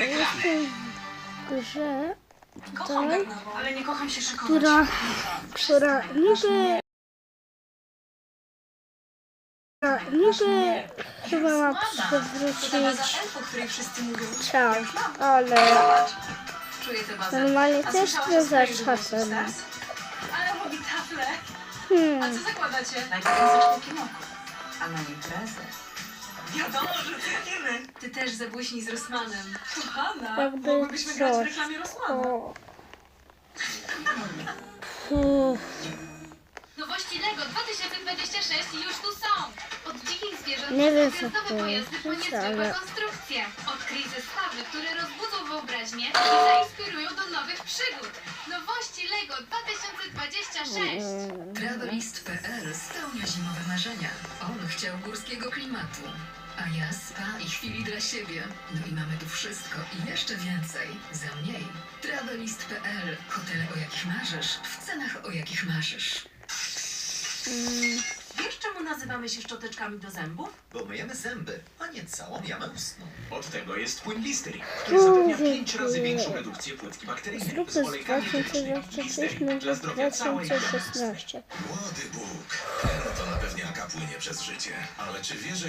Jestem w grze, Kocham tutaj, garnową, ale nie kocham się szykować. która, która niby, która niby chyba ma To Już mam. ale. Normalnie A też słyszałaś nie o za sprayu czasem. Stars? Ale robi tafle. A hmm, co zakładacie? Najpierw języczku kimoku. A na imprezę. Wiadomo, że trafimy. Ty też zabłyśnij z Rosmanem. Kochana, Jakby mogłybyśmy grać w coś. reklamie Rosmana. o. Nowości LEGO 2026 już tu są! Od dzikich zwierząt Nie wiem, co gwiazdowe to pojazdy po jest, niezwykłe ale- konstrukcje. Odkryj zestawy, które rozbudzą wyobraźnię i zainspirują do nowych przygód. Nowości LEGO 2026! mm, Travelist.pl spełnia zimowe marzenia. On chciał górskiego klimatu. A ja spa i chwili dla siebie. No i mamy tu wszystko i jeszcze więcej. Za mniej. Travelist.pl. Hotele o jakich marzysz. W cenach o jakich marzysz. mm, Wiesz, czemu nazywamy się szczoteczkami do zębów? Bo myjemy zęby, a nie całą jamę ustną. Od tego jest płyn Listerin, który zapewnia Ojej. 5 razy większą redukcję płytki bakteryjnej. Zróbmy Z z olejkami widocznymi 2026 Listerin dla zdrowia całej jamy ustnej. 2016. Młody Bóg. Ten to na pewniaka płynie przez życie. Ale czy wie, że